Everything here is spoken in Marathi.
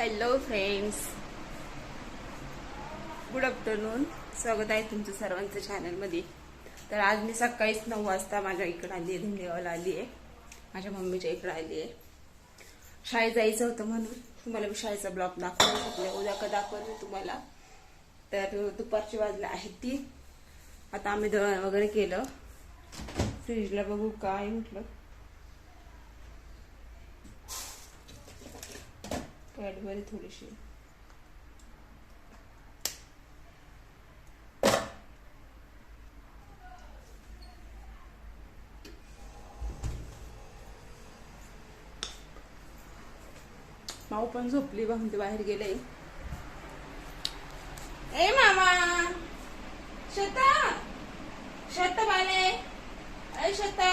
हॅलो फ्रेंड्स गुड आफ्टरनून स्वागत आहे तुमचं सर्वांचं चॅनलमध्ये तर आज मी सकाळीच नऊ वाजता माझ्या इकडं आली आहे धुंडेगावला आली आहे. माझ्या मम्मीच्या इकडं आली आहे. शाळेत जायचं होतं म्हणून तुम्हाला मी शाळेचा ब्लॉग दाखवू शकले उद्या का दाखवले तुम्हाला. तर दुपारची वाजले आहेत ती. आता आम्ही दळण वगैरे केलं. फ्रीजला बघू काय म्हटलं. कॅडबरी थोडीशी. माऊ पण झोपली बा ते बाहेर गेले. ए मामा! शता शत बाले! ऐ शता